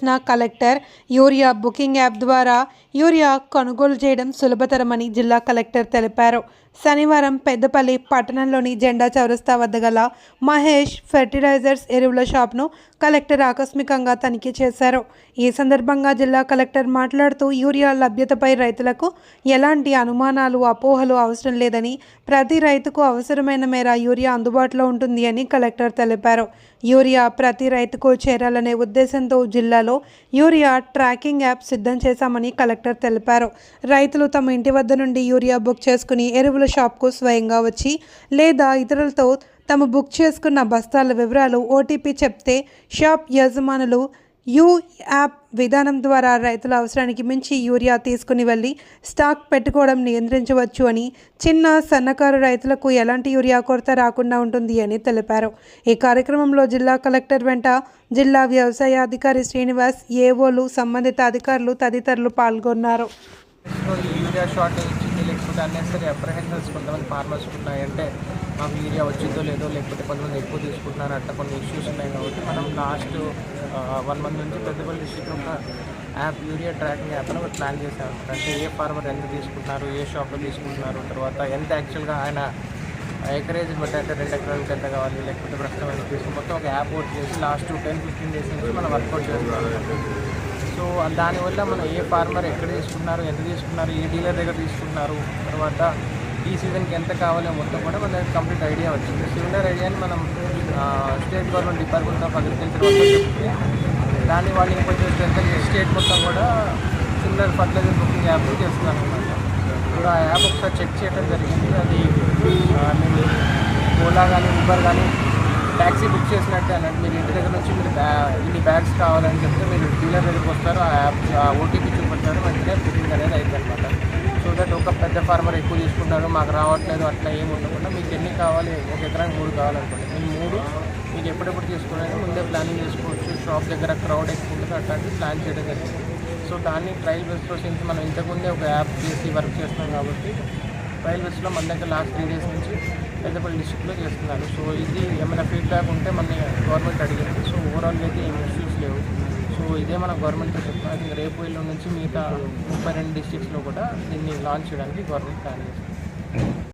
చేసిన collector urea booking app ద్వారా urea కొనుగోలు చేయడం సులభతరమని జిల్లా కలెక్టర్ తెలిపారు. శనివారం పెద్దపల్లి పట్టణంలోని జెండా చౌరస్తా వద్ద గల మహేష్ ఫెర్టిలైజర్స్ ఎరువుల షాప్ను కలెక్టర్ ఆకస్మికంగా తనిఖీ చేశారు. ఈ సందర్భంగా జిల్లా కలెక్టర్ మాట్లాడుతూ యూరియా లభ్యతపై రైతులకు ఎలాంటి అనుమానాలు అపోహలు అవసరం లేదని ప్రతి రైతుకు అవసరమైన మేర యూరియా అందుబాటులో ఉంటుంది అని కలెక్టర్ తెలిపారు. యూరియా ప్రతి రైతుకు చేరాలనే ఉద్దేశంతో జిల్లాలో యూరియా ట్రాకింగ్ యాప్ సిద్ధం చేశామని కలెక్టర్ తెలిపారు. రైతులు తమ ఇంటి వద్ద నుండి యూరియా బుక్ చేసుకుని ఎరువుల షాప్కు స్వయంగా వచ్చి లేదా ఇతరులతో తమ బుక్ చేసుకున్న బస్తాల వివరాలు ఓటీపీ చెప్తే షాప్ యజమానులు యూ యాప్ విధానం ద్వారా రైతుల అవసరానికి మించి యూరియా తీసుకుని వెళ్ళి స్టాక్ పెట్టుకోవడం నియంత్రించవచ్చు అని చిన్న సన్నకారు రైతులకు ఎలాంటి యూరియా కొరత రాకుండా ఉంటుంది అని తెలిపారు. ఈ కార్యక్రమంలో జిల్లా కలెక్టర్ వెంట జిల్లా వ్యవసాయ అధికారి శ్రీనివాస్ ఏవోలు సంబంధిత అధికారులు తదితరులు పాల్గొన్నారు. యూరియా షార్టేజ్ లేకపోతే అన్నెసరీ అప్రహెన్షన్స్ కొంతమంది ఫార్మర్స్ ఉన్నాయంటే మాకు యూరియా వచ్చిందో లేదో లేకపోతే కొంతమంది ఎక్కువ తీసుకుంటున్నారు అట్లా కొన్ని ఇష్యూస్ ఉన్నాయి కాబట్టి మనం లాస్ట్ వన్ మంత్ నుంచి పెద్దపల్లి డిస్ట్రిక్ట్ ఒక యాప్ యూరియా ట్రాకింగ్ యాప్ అని ఒకటి ప్లాన్ చేశాం. అంటే ఏ ఫార్మర్ ఎంత తీసుకుంటున్నారు ఏ షాప్లో తీసుకుంటున్నారు తర్వాత ఎంత యాక్చువల్గా ఆయన ఎకరేజ్ బట్టి అంటే రెండు ఎకరాలకు ఎంత కావాలి లేకపోతే ప్రస్తుతం ఎంత తీసుకుని మొత్తం ఒక యాప్ వర్క్ చేసి లాస్ట్ టెన్ ఫిఫ్టీన్ డేస్ నుంచి మనం వర్కౌట్ చేస్తున్నాం. సో దానివల్ల మనం ఏ ఫార్మర్ ఎక్కడ తీసుకున్నారు ఎంత తీసుకున్నారు ఏ డీలర్ దగ్గర తీసుకున్నారు తర్వాత ఈ సీజన్కి ఎంత కావాలో మొత్తం కూడా మన కంప్లీట్ ఐడియా వచ్చింది. సిమిలర్ ఐడియాని మనం state government department of agriculture చెప్తే దాన్ని వాళ్ళు ఇంకొంచెం స్టేట్ మొత్తం కూడా సిమిలర్ ఫర్టిలైజర్ బుకింగ్ యాప్ చేస్తున్నారు అనమాట ఇప్పుడు ఆ యాప్ ఒకసారి చెక్ చేయడం జరిగింది. అది మేము ఓలా కానీ ఊబర్ కానీ ట్యాక్సీ బుక్ చేసినట్టే అన్నట్టు మీరు ఇంటి దగ్గర నుంచి మీరు బ్యా ఇన్ని బ్యాగ్స్ కావాలని చెప్తే మీరు డీలర్ దగ్గరికి వస్తారు ఆ యాప్ ఆ ఓటీపీ చూపెడతారు వెంటనే బుకింగ్ అనేది అయింది అనమాట సో దట్ ఒక పెద్ద ఫార్మర్ ఎక్కువ తీసుకుంటారు మాకు రావట్లేదు అట్లా ఏమి ఉండకుండా మీకు ఎన్ని కావాలి ఒక ఎకరానికి మూడు కావాలనుకోండి. మేము మూడు మీకు ఎప్పుడెప్పుడు తీసుకోవాలని ముందే ప్లానింగ్ చేసుకోవచ్చు షాప్ దగ్గర క్రౌడ్ ఎక్కువ ఉంటుంది అట్లాంటివి ప్లాన్ చేయడం జరిగింది. సో దాన్ని ట్రయల్ బెస్ట్ సిన్స్ మనం ఇంతకుముందే ఒక యాప్ చేసి వర్క్ చేస్తున్నాం కాబట్టి రైల్వేస్లో మన దగ్గర లాస్ట్ త్రీ డేస్ నుంచి పెద్దపల్లి డిస్ట్రిక్ట్లో చేస్తున్నారు. సో ఇది ఏమైనా ఫీడ్బ్యాక్ ఉంటే మన గవర్నమెంట్ అడిగింది. సో ఓవరాల్గా అయితే ఏమి ఇష్యూస్ లేవు. సో ఇదే మన గవర్నమెంట్తో చెప్తున్నాం రేపు ఎల్లుండి నుంచి మిగతా ముప్పై రెండు డిస్ట్రిక్ట్స్లో కూడా దీన్ని లాంచ్ చేయడానికి గవర్నమెంట్ ప్లాన్ చేస్తుంది.